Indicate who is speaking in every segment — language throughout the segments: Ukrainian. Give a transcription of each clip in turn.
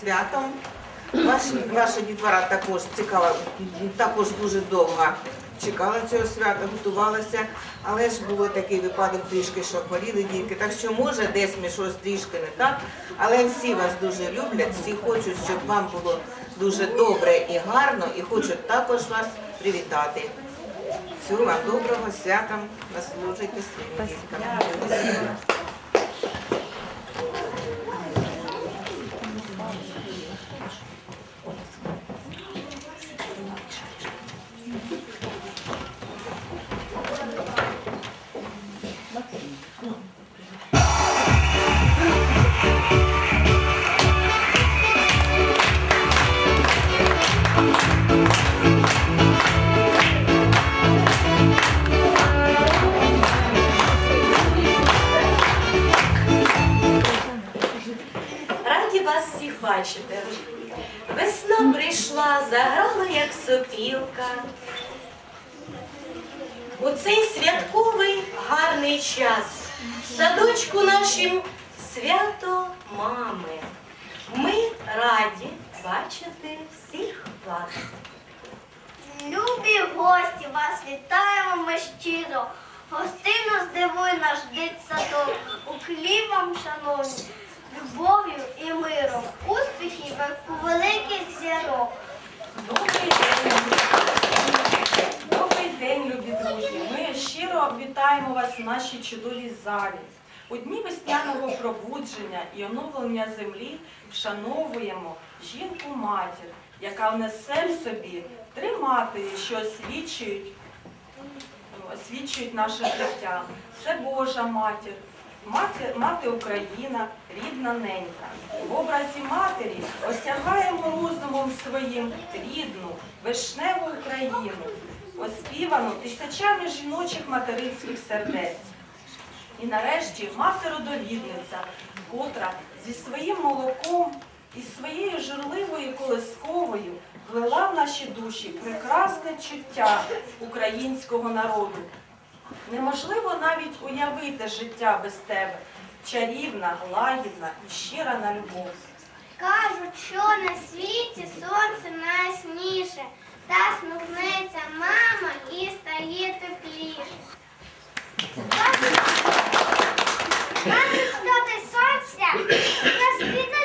Speaker 1: святом. Ваш, ваша дітвора також цікава, також дуже довго чекала цього свята, готувалася, але ж було такий випадок трішки, що хворіли дітки. Так що може десь ми щось трішки не так, але всі вас дуже люблять, всі хочуть, щоб вам було дуже добре і гарно, і хочуть також вас привітати. Всього вам доброго свята, наслужуйте своїм діткам.
Speaker 2: Раді вас всіх бачити. Весна прийшла, заграла, як сопілка. У цей святковий гарний час садочку нашим свято мами. Ми раді бачити всіх вас.
Speaker 3: Любі гості, вас вітаємо ми щиро. Гостину здивуй наш дитсадок. Уклін вам, шановні, любов'ю і миром. Успіхів у великих зірок.
Speaker 4: Добрий день. Добрий день, любі друзі. Ми щиро вітаємо вас в нашій чудовій залі. У дні весняного пробудження і оновлення землі вшановуємо жінку матір, яка внесе в собі три матері, що освічують, освічують наше життя. Це Божа матір, мати, мати Україна, рідна ненька. В образі матері осягаємо розумом своїм рідну, вишневу Україну, оспівану тисячами жіночих материнських сердець. І нарешті мати-родовідниця, котра зі своїм молоком і своєю журливою колисковою влила в наші душі прекрасне чуття українського народу. Неможливо навіть уявити життя без тебе, чарівна, лагідна і щира на любов.
Speaker 3: Кажуть, що на світі сонце найясніше, та сміхнеться мама і стає тепліше. Кажуть, що сонця, розквітуть квіти,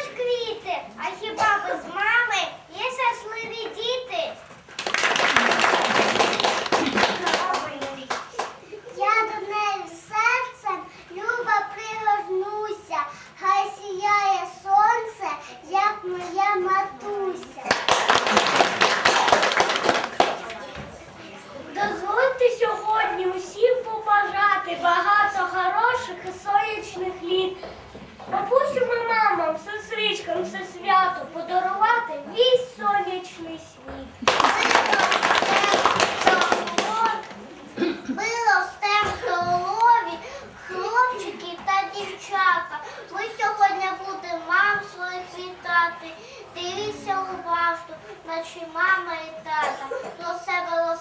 Speaker 3: наче мама і тата. Про себе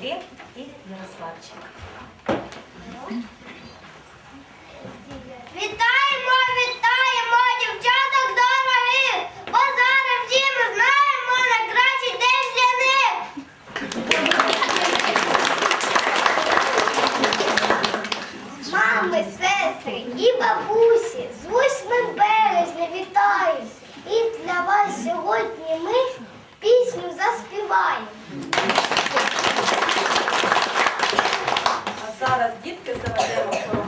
Speaker 2: Глеб і Ярославчик.
Speaker 3: Вітаємо, вітаємо, дівчаток дорогих! Бо зараз всі ми знаємо найкращий день для них! Мами, сестри і бабусі, з 8 березня вітаю! І для вас сьогодні ми пісню заспіваємо.
Speaker 5: А зараз дітки заведемо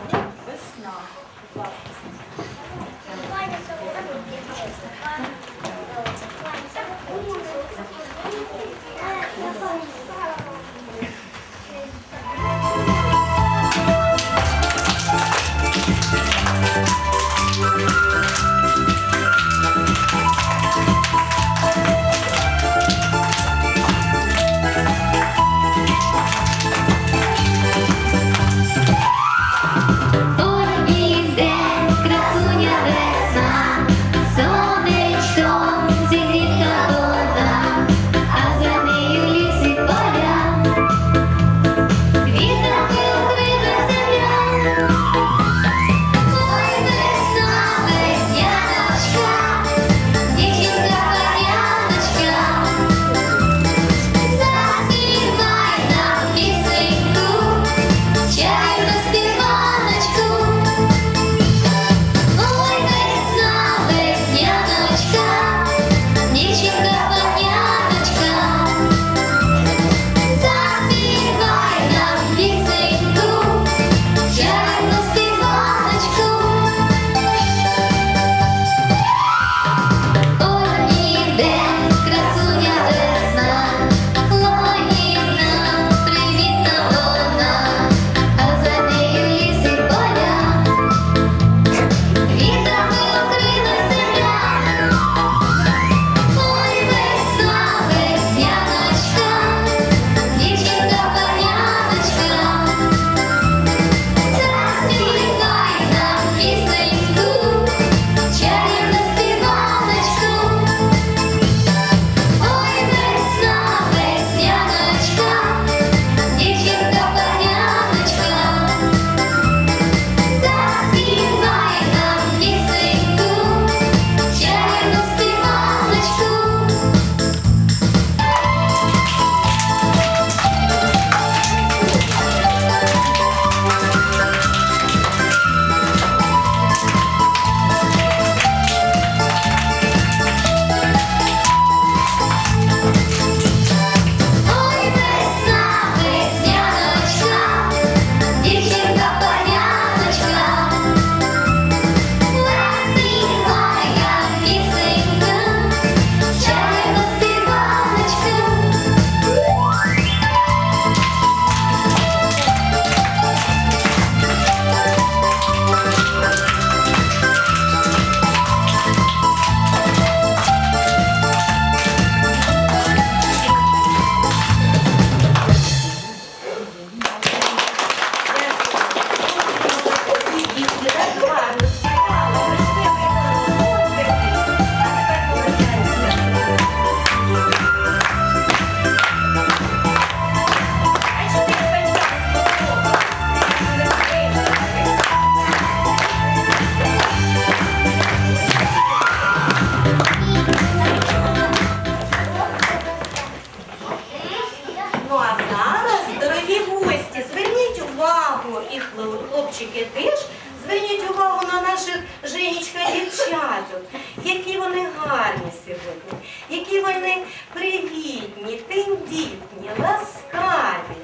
Speaker 2: вони гарні сьогодні, які вони привітні, тендітні, ласкаві,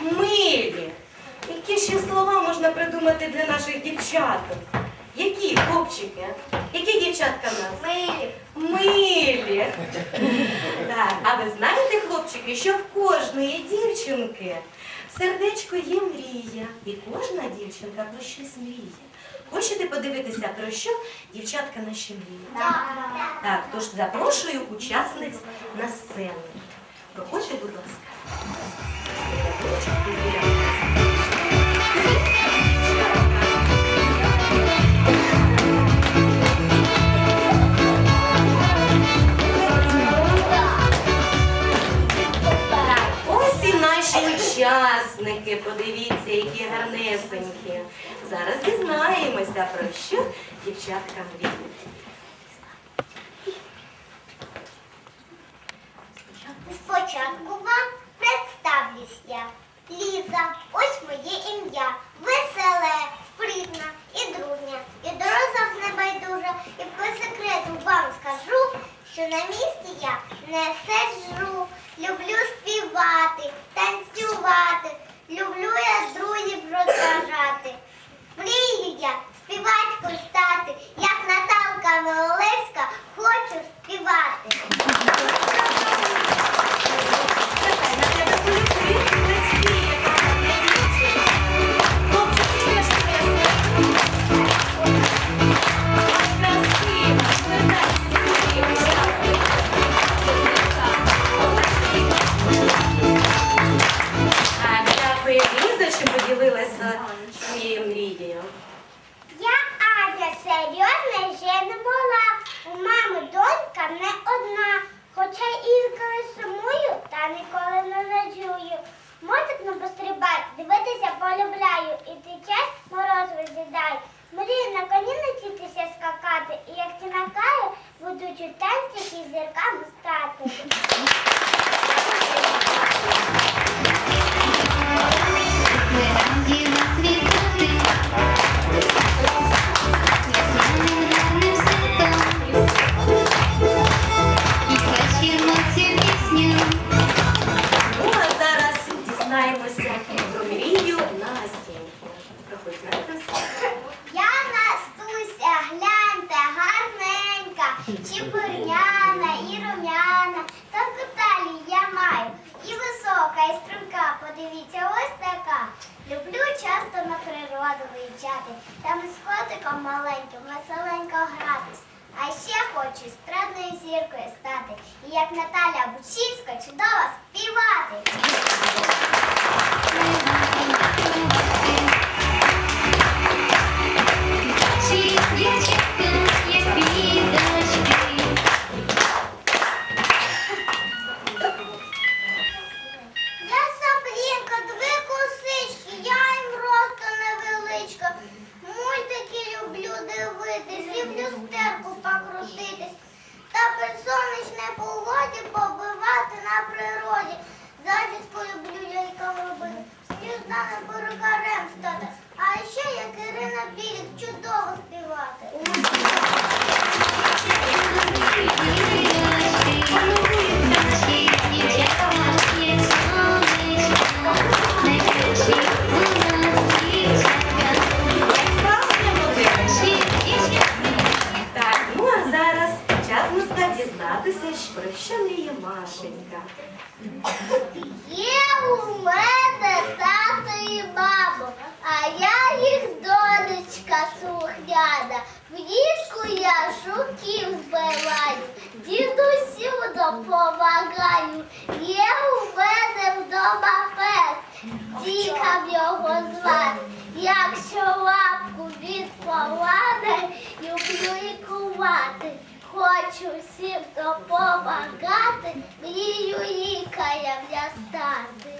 Speaker 2: милі. Які ще слова можна придумати для наших дівчаток? Які хлопчики? Які дівчатка в нас?
Speaker 3: Милі.
Speaker 2: Милі. Так, а ви знаєте, хлопчики, що в кожної дівчинки в сердечко є мрія. І кожна дівчинка про щось мріє. Хочете подивитися про що дівчатка наші мріють? Так, тож запрошую учасниць на сцену. Проходьте, будь ласка. квітники, подивіться, які гарнесенькі. Зараз дізнаємося, про що дівчатка мріють.
Speaker 3: Спочатку вам представлюсь я. Ліза, ось моє ім'я. Веселе, спритна і дружня, і дорозах небайдужа. І по секрету вам скажу, що на місці я не сиджу. Люблю співати, танцювати, сідай. Мрію
Speaker 2: на
Speaker 3: коні навчитися скакати, і як ти накає, будуть у танцях і зірками стати. як Наталя Бучинська чудово співати. хто-то. А ще я Ірина Білік чудово співати. дяда, влітку я жуків збиваю, дідусю допомагаю, є у мене вдома пес, дікам його звати. Якщо лапку він поладе, люблю і кувати, Хочу всім допомагати, мрію лікарем я стати.